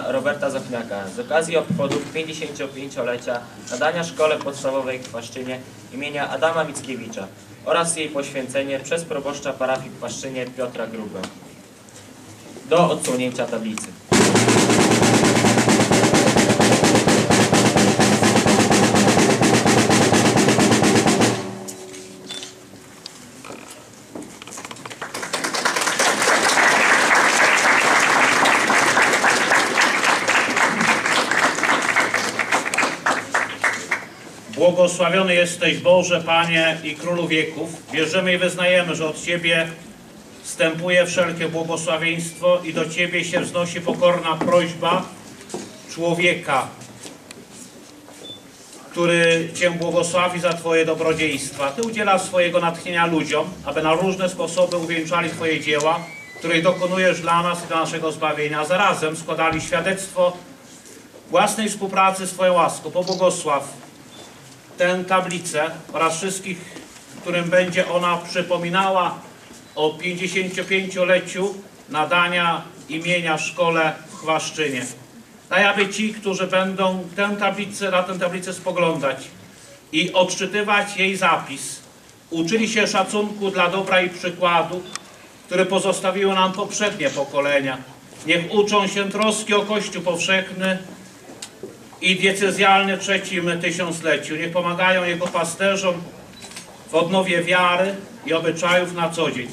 Roberta Zachniaka z okazji obchodów 55-lecia nadania szkole podstawowej w Płaszczynie imienia Adama Mickiewicza oraz jej poświęcenie przez proboszcza parafii w Płaszczynie Piotra Grubę. Do odsłonięcia tablicy. Błogosławiony jesteś Boże, Panie i Królu wieków. Wierzymy i wyznajemy, że od Ciebie wstępuje wszelkie błogosławieństwo i do Ciebie się wznosi pokorna prośba człowieka, który Cię błogosławi za Twoje dobrodziejstwa. Ty udzielasz swojego natchnienia ludziom, aby na różne sposoby uwieńczali Twoje dzieła, których dokonujesz dla nas i dla naszego zbawienia, zarazem składali świadectwo własnej współpracy z Twoją łaską. Pobłogosław tę tablicę oraz wszystkich, którym będzie ona przypominała o 55-leciu nadania imienia szkole w Chwaszczynie. Daj, aby ci, którzy będą tę tablicę, na tę tablicę spoglądać i odczytywać jej zapis, uczyli się szacunku dla dobra i przykładu, który pozostawiły nam poprzednie pokolenia. Niech uczą się troski o Kościół powszechny, i diecezjalny trzecim tysiącleciu. Niech pomagają Jego pasterzom w odnowie wiary i obyczajów na co dzień.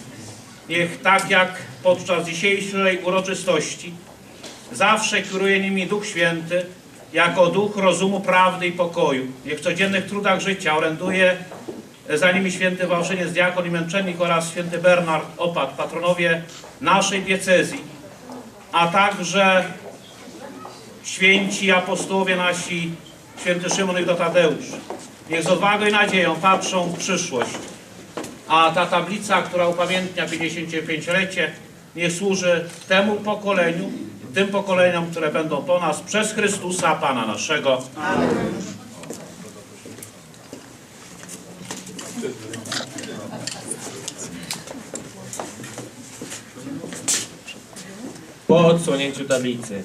Niech tak jak podczas dzisiejszej uroczystości zawsze kieruje nimi Duch Święty jako Duch rozumu, prawdy i pokoju. Niech w codziennych trudach życia oręduje za nimi święty Wałszyniec, diakon i męczennik oraz święty Bernard Opat, patronowie naszej diecezji, a także święci apostołowie nasi, święty Szymon i Tadeusz. Niech z odwagą i nadzieją patrzą w przyszłość. A ta tablica, która upamiętnia 55-lecie, niech służy temu pokoleniu, tym pokoleniom, które będą po nas przez Chrystusa, Pana naszego. Po odsłonięciu tablicy.